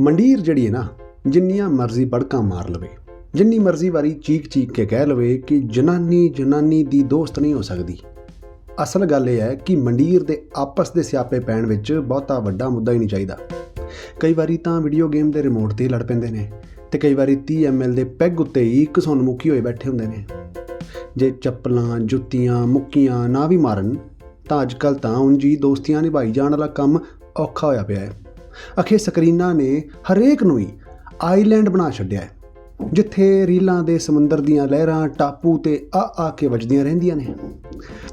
ਮੰਡੀਰ ਜਿਹੜੀ ਹੈ ਨਾ, ਜਿੰਨੀਆਂ ਮਰਜ਼ੀ ਬੜਕਾਂ ਮਾਰ ਲਵੇ, ਜਿੰਨੀ ਮਰਜ਼ੀ ਵਾਰੀ ਚੀਕ ਚੀਕ ਕੇ ਕਹਿ ਲਵੇ ਕਿ ਜਨਾਨੀ ਜਨਾਨੀ ਦੀ ਦੋਸਤ ਨਹੀਂ ਹੋ ਸਕਦੀ। ਅਸਲ ਗੱਲ ਇਹ ਹੈ ਕਿ ਮੰਡੀਰ ਦੇ ਆਪਸ ਦੇ ਸਿਆਪੇ ਪੈਣ ਵਿੱਚ ਬਹੁਤਾ ਵੱਡਾ ਮੁੱਦਾ ਹੀ ਨਹੀਂ ਚਾਹੀਦਾ। ਕਈ ਵਾਰੀ ਤਾਂ ਵੀਡੀਓ ਗੇਮ ਦੇ ਰਿਮੋਟ ਤੇ ਹੀ ਲੜ ਪੈਂਦੇ ਨੇ ਤੇ ਕਈ ਵਾਰੀ 30 ਐਮਐਲ ਦੇ ਪੈਗ ਉੱਤੇ ਹੀ ਘਸੁੰਨ ਮੁੱਕੀ ਹੋਏ ਬੈਠੇ ਹੁੰਦੇ ਨੇ। ਜੇ ਚੱਪਲਾਂ, ਜੁੱਤੀਆਂ, ਮੁੱਕੀਆਂ ਨਾ ਵੀ ਮਾਰਨ, ਤਾਂ ਅੱਜ ਕੱਲ ਤਾਂ ਉਂਝ ਹੀ ਦੋਸਤੀਆਂ ਨਿਭਾਈ ਜਾਣ ਵਾਲਾ ਕੰਮ ਔਖਾ ਹੋਇਆ ਪਿਆ ਹੈ। ਅਖੇ ਸਕਰੀਨਾਂ ਨੇ ਹਰੇਕ ਨੂੰ ਹੀ ਆਈਲੈਂਡ ਬਣਾ ਛੱਡਿਆ ਹੈ, ਜਿੱਥੇ ਰੀਲਾਂ ਦੇ ਸਮੁੰਦਰ ਦੀਆਂ ਲਹਿਰਾਂ ਟਾਪੂ ਤੇ ਆ ਆ ਕੇ ਵੱਜਦੀਆਂ ਰਹਿੰਦੀਆਂ ਨੇ।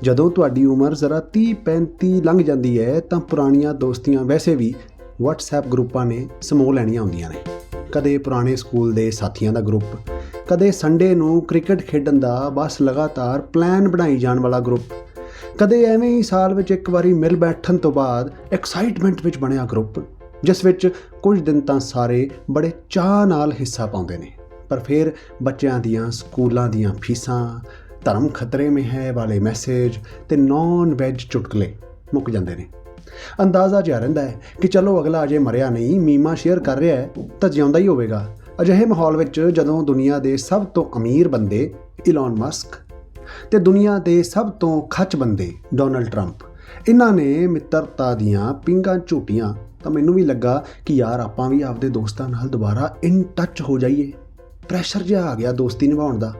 ਜਦੋਂ ਤੁਹਾਡੀ ਉਮਰ ਜ਼ਰਾ 30 35 ਲੰਘ ਜਾਂਦੀ ਹੈ, ਤਾਂ ਪੁਰਾਣੀਆਂ ਦੋਸਤੀਆਂ ਵੈਸੇ ਵੀ WhatsApp ਗਰੁੱਪਾਂ ਨੇ ਸਮੋਹ ਲੈਣੀਆਂ ਹੁੰਦੀਆਂ ਨੇ। ਕਦੇ ਪੁਰਾਣੇ ਸਕੂਲ ਦੇ ਸਾਥੀਆਂ ਦਾ ਗਰੁੱਪ, ਕਦੇ ਸੰਡੇ ਨੂੰ ਕ੍ਰਿਕਟ ਖੇਡਣ ਦਾ ਬਸ ਲਗਾਤਾਰ ਪਲਾਨ ਬਣਾਈ ਜਾਣ ਵਾਲਾ ਗਰੁੱਪ, ਕਦੇ ਐਵੇਂ ਹੀ ਸਾਲ ਵਿੱਚ ਇੱਕ ਵਾਰੀ ਮਿਲ ਬੈਠਣ ਤੋਂ ਬਾਅਦ ਐਕਸਾਈਟਮੈਂਟ ਵਿੱਚ ਬਣਿਆ ਗਰੁੱਪ। ਜਿਸ ਵਿੱਚ ਕੁਝ ਦਿਨ ਤਾਂ ਸਾਰੇ ਬੜੇ ਚਾਹ ਨਾਲ ਹਿੱਸਾ ਪਾਉਂਦੇ ਨੇ। ਪਰ ਫਿਰ ਬੱਚਿਆਂ ਦੀਆਂ, ਸਕੂਲਾਂ ਦੀਆਂ ਫੀਸਾਂ, ਧਰਮ ਖਤਰੇ ਮੇ ਹੈ ਵਾਲੇ ਮੈਸੇਜ ਤੇ ਨੌਨ ਵੈਜ ਚੁਟਕਲੇ ਮੁੱਕ ਜਾਂਦੇ ਨੇ। ਅੰਦਾਜ਼ਾ ਜਿਹਾ ਰਹਿੰਦਾ ਹੈ ਕਿ ਚਲੋ ਅਗਲਾ ਅਜੇ ਮਰਿਆ ਨਹੀਂ, ਮੀਮਾ ਸ਼ੇਅਰ ਕਰ ਰਿਹਾ ਹੈ, ਤਾਂ ਜਿਉਂਦਾ ਹੀ ਹੋਵੇਗਾ। ਅਜਿਹੇ ਮਾਹੌਲ ਵਿੱਚ ਜਦੋਂ ਦੁਨੀਆ ਦੇ ਸਭ ਤੋਂ ਅਮੀਰ ਬੰਦੇ ਇਲਨ ਮਸਕ ਤੇ ਦੁਨੀਆ ਦੇ ਸਭ ਤੋਂ ਖੱਚ ਬੰਦੇ ਡੋਨਲਡ ਟਰੰਪ ਇਹਨਾਂ ਨੇ ਮਿੱਤਰਤਾ ਦੀਆਂ ਪਿੰਗਾਂ ਝੂਟੀਆਂ ਤਾਂ ਮੈਨੂੰ ਵੀ ਲੱਗਾ ਕਿ ਯਾਰ ਆਪਾਂ ਵੀ ਆਪਦੇ ਦੋਸਤਾਂ ਨਾਲ ਦੁਬਾਰਾ ਇਨ ਟੱਚ ਹੋ ਜਾਈਏ। ਪ੍ਰੈਸ਼ਰ ਜਿਹਾ ਆ ਗਿਆ ਦੋਸਤੀ ਨਿਭਾਉਣ ਦਾ।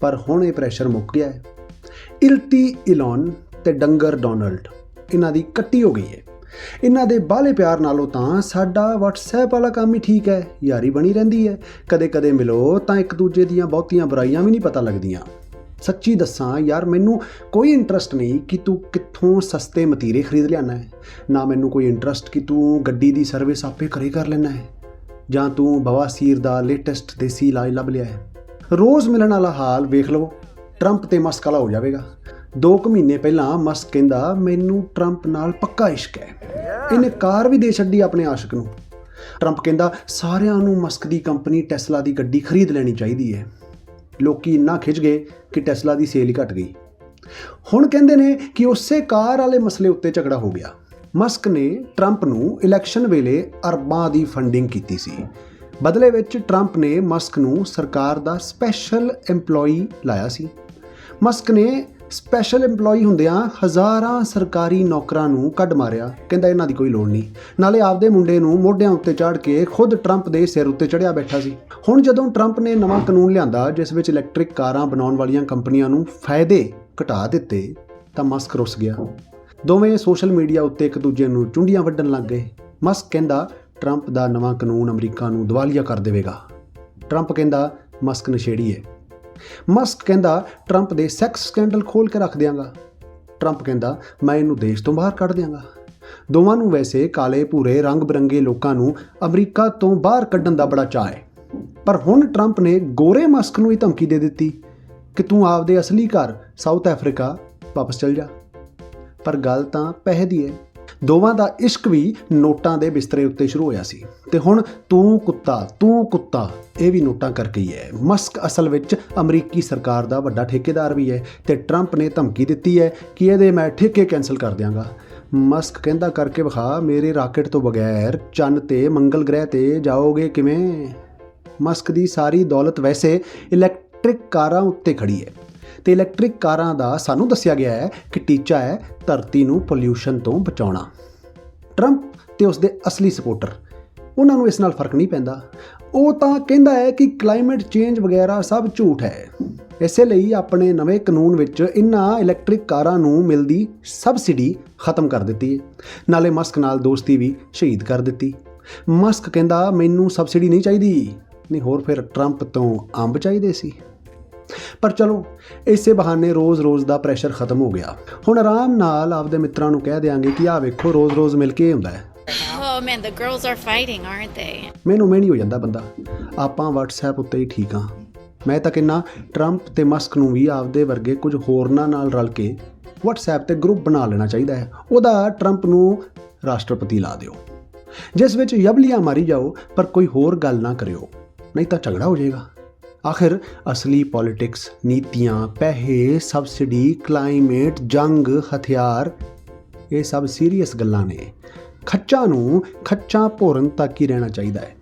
ਪਰ ਹੁਣ ਇਹ ਪ੍ਰੈਸ਼ਰ ਮੁੱਕ ਗਿਆ ਹੈ। ਇਲਤੀ ਇਲਨ ਤੇ ਡੰਗਰ ਡੋਨਲਡ, ਇਹਨਾਂ ਦੀ ਕੱਟੀ ਹੋ ਗਈ ਹੈ। ਇਹਨਾਂ ਦੇ ਬਾਹਲੇ ਪਿਆਰ ਨਾਲੋਂ ਤਾਂ ਸਾਡਾ WhatsApp ਵਾਲਾ ਕੰਮ ਹੀ ਠੀਕ ਹੈ, ਯਾਰੀ ਬਣੀ ਰਹਿੰਦੀ ਹੈ। ਕਦੇ-ਕਦੇ ਮਿਲੋ ਤਾਂ ਇੱਕ ਦੂਜੇ ਦੀਆਂ ਬਹੁਤੀਆਂ ਬੁਰਾਈਆਂ ਵੀ ਨਹੀਂ ਪਤਾ ਲੱਗਦੀਆਂ। ਸੱਚੀ ਦੱਸਾਂ ਯਾਰ, ਮੈਨੂੰ ਕੋਈ ਇੰਟਰਸਟ ਨਹੀਂ ਕਿ ਤੂੰ ਕਿੱਥੋਂ ਸਸਤੇ ਮਤੀਰੇ ਖਰੀਦ ਲਿਆਣਾ ਹੈ। ਨਾ ਮੈਨੂੰ ਕੋਈ ਇੰਟਰਸਟ ਕਿ ਤੂੰ ਗੱਡੀ ਦੀ ਸਰਵਿਸ ਆਪੇ ਘਰੇ ਕਰ ਲੈਣਾ ਹੈ, ਜਾਂ ਤੂੰ ਬਵਾਸੀਰ ਦਾ ਲੇਟੈਸਟ ਦੇਸੀ ਇਲਾਜ ਲੱਭ ਲਿਆ ਹੈ। ਰੋਜ਼ ਮਿਲਣ ਵਾਲਾ ਹਾਲ ਵੇਖ ਲਵੋ ਟਰੰਪ ਤੇ ਮਸਕ ਵਾਲਾ ਹੋ ਜਾਵੇਗਾ। 2 ਕੁ ਮਹੀਨੇ ਪਹਿਲਾਂ ਮਸਕ ਕਹਿੰਦਾ, ਮੈਨੂੰ ਟਰੰਪ ਨਾਲ ਪੱਕਾ ਇਸ਼ਕ ਹੈ। ਇਹਨੇ ਕਾਰ ਵੀ ਦੇ ਛੱਡੀ ਆਪਣੇ ਆਸ਼ਿਕ ਨੂੰ। ਟਰੰਪ ਕਹਿੰਦਾ, ਸਾਰਿਆਂ ਨੂੰ ਮਸਕ ਦੀ ਕੰਪਨੀ ਟੈਸਲਾ ਦੀ ਗੱਡੀ ਖਰੀਦ ਲੈਣੀ ਚਾਹੀਦੀ ਹੈ। ਲੋਕੀ ਇੰਨਾ ਖਿੱਚ ਗਏ ਕਿ ਟੈਸਲਾ ਦੀ ਸੇਲ ਹੀ ਘਟ ਗਈ। ਹੁਣ ਕਹਿੰਦੇ ਨੇ ਕਿ ਉਸੇ ਕਾਰ ਵਾਲੇ ਮਸਲੇ ਉੱਤੇ ਝਗੜਾ ਹੋ ਗਿਆ। ਮਸਕ ਨੇ ਟਰੰਪ ਨੂੰ ਇਲੈਕਸ਼ਨ ਵੇਲੇ ਅਰਬਾਂ ਦੀ ਫੰਡਿੰਗ ਕੀਤੀ ਸੀ। ਬਦਲੇ ਵਿੱਚ ਟਰੰਪ ਨੇ ਮਸਕ ਨੂੰ ਸਰਕਾਰ ਦਾ ਸਪੈਸ਼ਲ EMPLOYE ਲਾਇਆ ਸੀ। ਮਸਕ ਨੇ ਸਪੈਸ਼ਲ EMPLOYE ਹੁੰਦਿਆਂ ਹਜ਼ਾਰਾਂ ਸਰਕਾਰੀ ਨੌਕਰਾਂ ਨੂੰ ਕੱਢ ਮਾਰਿਆ। ਕਹਿੰਦਾ ਇਹਨਾਂ ਦੀ ਕੋਈ ਲੋੜ ਨਹੀਂ। ਨਾਲੇ ਆਪਦੇ ਮੁੰਡੇ ਨੂੰ ਮੋਢਿਆਂ ਉੱਤੇ ਚੜ੍ਹ ਕੇ ਖੁਦ ਟਰੰਪ ਦੇ ਸਿਰ ਉੱਤੇ ਚੜਿਆ ਬੈਠਾ ਸੀ। ਹੁਣ ਜਦੋਂ ਟਰੰਪ ਨੇ ਨਵਾਂ ਕਾਨੂੰਨ ਲਿਆਂਦਾ, ਜਿਸ ਵਿੱਚ ਇਲੈਕਟ੍ਰਿਕ ਕਾਰਾਂ ਬਣਾਉਣ ਵਾਲੀਆਂ ਕੰਪਨੀਆਂ ਨੂੰ ਫਾਇਦੇ ਘਟਾ ਦਿੱਤੇ, ਤਾਂ ਮਸਕ ਰੁੱਸ ਗਿਆ। ਦੋਵੇਂ ਸੋਸ਼ਲ ਮੀਡੀਆ ਉੱਤੇ ਇੱਕ ਦੂਜੇ ਨੂੰ ਚੁੰਡੀਆਂ ਵੱਢਣ ਲੱਗ ਗਏ। ਮਸਕ ਕਹਿੰਦਾ ਟਰੰਪ ਦਾ ਨਵਾਂ ਕਾਨੂੰਨ ਅਮਰੀਕਾ ਨੂੰ ਦਿਵਾਲੀਆ ਕਰ ਦੇਵੇਗਾ। ਟਰੰਪ ਕਹਿੰਦਾ ਮਸਕ ਨਸ਼ੇੜੀ ਹੈ। ਮਸਕ ਕਹਿੰਦਾ ਟਰੰਪ ਦੇ ਸੈਕਸ ਸਕੈਂਡਲ ਖੋਲ ਕੇ ਰੱਖ ਦਿਆਂਗਾ। ਟਰੰਪ ਕਹਿੰਦਾ, ਮੈਂ ਇਹਨੂੰ ਦੇਸ਼ ਤੋਂ ਬਾਹਰ ਕੱਢ ਦਿਆਂਗਾ। ਦੋਵਾਂ ਨੂੰ ਵੈਸੇ ਕਾਲੇ, ਭੂਰੇ ਰੰਗ ਬਰੰਗੇ ਲੋਕਾਂ ਨੂੰ ਅਮਰੀਕਾ ਤੋਂ ਬਾਹਰ ਕੱਢਣ ਦਾ ਬੜਾ ਚਾਅ ਹੈ। ਪਰ ਹੁਣ ਟਰੰਪ ਨੇ ਗੋਰੇ ਮਸਕ ਨੂੰ ਹੀ ਧਮਕੀ ਦੇ ਦਿੱਤੀ ਕਿ ਤੂੰ ਆਪਦੇ ਅਸਲੀ ਘਰ ਸਾਊਥ ਅਫਰੀਕਾ ਵਾਪਸ ਚਲ ਜਾ। ਪਰ ਗੱਲ ਤਾਂ ਪੈਸੇ ਦੀ ਹੈ। ਦੋਵਾਂ ਦਾ ਇਸ਼ਕ ਵੀ ਨੋਟਾਂ ਦੇ ਬਿਸਤਰੇ ਉੱਤੇ ਸ਼ੁਰੂ ਹੋਇਆ ਸੀ। ਤੇ ਹੁਣ ਤੂੰ ਕੁੱਤਾ ਤੂੰ ਕੁੱਤਾ, ਇਹ ਵੀ ਨੋਟਾਂ ਕਰਕੇ ਹੀ ਹੈ। ਮਸਕ ਅਸਲ ਵਿੱਚ ਅਮਰੀਕੀ ਸਰਕਾਰ ਦਾ ਵੱਡਾ ਠੇਕੇਦਾਰ ਵੀ ਹੈ ਤੇ ਟਰੰਪ ਨੇ ਧਮਕੀ ਦਿੱਤੀ ਹੈ ਕਿ ਇਹਦੇ ਮੈਂ ਠੇਕੇ ਕੈਨਸਲ ਕਰ ਦਿਆਂਗਾ। ਮਸਕ ਕਹਿੰਦਾ ਕਰਕੇ ਵਿਖਾ, ਮੇਰੇ ਰਾਕਟ ਤੋਂ ਬਗੈਰ ਚੰਨ ਤੇ ਮੰਗਲ ਗ੍ਰਹਿ ਤੇ ਜਾਓਗੇ ਕਿਵੇਂ? ਮਸਕ ਦੀ ਸਾਰੀ ਦੌਲਤ ਵੈਸੇ ਇਲੈਕਟ੍ਰਿਕ ਕਾਰਾਂ ਉੱਤੇ ਖੜੀ ਹੈ। ਤੇ ਇਲੈਕਟ੍ਰਿਕ ਕਾਰਾਂ ਦਾ ਸਾਨੂੰ ਦੱਸਿਆ ਗਿਆ ਹੈ ਕਿ ਟੀਚਾ ਹੈ ਧਰਤੀ ਨੂੰ ਪੋਲਿਊਸ਼ਨ ਤੋਂ ਬਚਾਉਣਾ। ਟਰੰਪ ਤੇ ਉਸਦੇ ਅਸਲੀ ਸਪੋਰਟਰ, ਉਹਨਾਂ ਨੂੰ ਇਸ ਨਾਲ ਫ਼ਰਕ ਨਹੀਂ ਪੈਂਦਾ। ਉਹ ਤਾਂ ਕਹਿੰਦਾ ਹੈ ਕਿ ਕਲਾਈਮੇਟ ਚੇਂਜ ਵਗੈਰਾ ਸਭ ਝੂਠ ਹੈ। ਇਸੇ ਲਈ ਆਪਣੇ ਨਵੇਂ ਕਾਨੂੰਨ ਵਿੱਚ ਇਨ੍ਹਾਂ ਇਲੈਕਟ੍ਰਿਕ ਕਾਰਾਂ ਨੂੰ ਮਿਲਦੀ ਸਬਸਿਡੀ ਖਤਮ ਕਰ ਦਿੱਤੀ ਹੈ। ਨਾਲੇ ਮਸਕ ਨਾਲ ਦੋਸਤੀ ਵੀ ਸ਼ਹੀਦ ਕਰ ਦਿੱਤੀ। ਮਸਕ ਕਹਿੰਦਾ, ਮੈਨੂੰ ਸਬਸਿਡੀ ਨਹੀਂ ਚਾਹੀਦੀ। ਨਹੀਂ, ਹੋਰ ਫਿਰ ਟਰੰਪ ਤੋਂ ਅੰਬ ਚਾਹੀਦੇ ਸੀ। ਪਰ ਚਲੋ ਇਸੇ ਬਹਾਨੇ ਰੋਜ਼-ਰੋਜ਼ ਦਾ ਪ੍ਰੈਸ਼ਰ ਖਤਮ ਹੋ ਗਿਆ। ਹੁਣ ਆਰਾਮ ਨਾਲ ਆਪਦੇ ਮਿੱਤਰਾਂ ਨੂੰ ਕਹਿ ਦਿਆਂਗੇ ਕਿ ਆਹ ਵੇਖੋ ਰੋਜ਼-ਰੋਜ਼ ਮਿਲ ਕੇ ਹੁੰਦਾ ਹੈ। Oh man, the girls are fighting, aren't they? ਮੈਨੂੰ ਮੈਂ ਨਹੀਂ ਹੋ ਜਾਂਦਾ ਬੰਦਾ। ਆਪਾਂ WhatsApp ਉੱਤੇ ਹੀ ਠੀਕ ਹਾਂ। ਮੈਂ ਤਾਂ ਕਿੰਨਾ ਟਰੰਪ ਤੇ ਮਸਕ ਨੂੰ ਵੀ ਆਪਦੇ ਵਰਗੇ ਕੁਝ ਹੋਰਨਾਂ ਨਾਲ ਰਲ ਕੇ WhatsApp ਤੇ ਗਰੁੱਪ ਬਣਾ ਲੈਣਾ ਚਾਹੀਦਾ ਹੈ। ਉਹਦਾ ਟਰੰਪ ਨੂੰ ਰਾਸ਼ਟਰਪਤੀ ਲਾ ਦਿਓ। ਜਿਸ ਵਿੱਚ ਯਬਲੀਆਂ ਮਾਰੀ ਜਾਓ ਪਰ ਕੋਈ ਹੋਰ ਗੱਲ ਨਾ ਕਰਿਓ। ਨਹੀਂ ਤਾਂ ਝਗੜਾ ਹੋ ਜਾਏਗਾ। ਆਖਿਰ ਅਸਲੀ ਪੋਲਿਟਿਕਸ ਨੀਤੀਆਂ, ਪੈਸੇ ਸਬਸਿਡੀ ਕਲਾਈਮੇਟ ਜੰਗ, ਹਥਿਆਰ, ਇਹ ਸਭ ਸੀਰੀਅਸ ਗੱਲਾਂ ਨੇ। ਖੱਚਾ ਨੂੰ ਖੱਚਾ ਭੋਰਨ ਤੱਕ ਹੀ ਰਹਿਣਾ ਚਾਹੀਦਾ ਹੈ।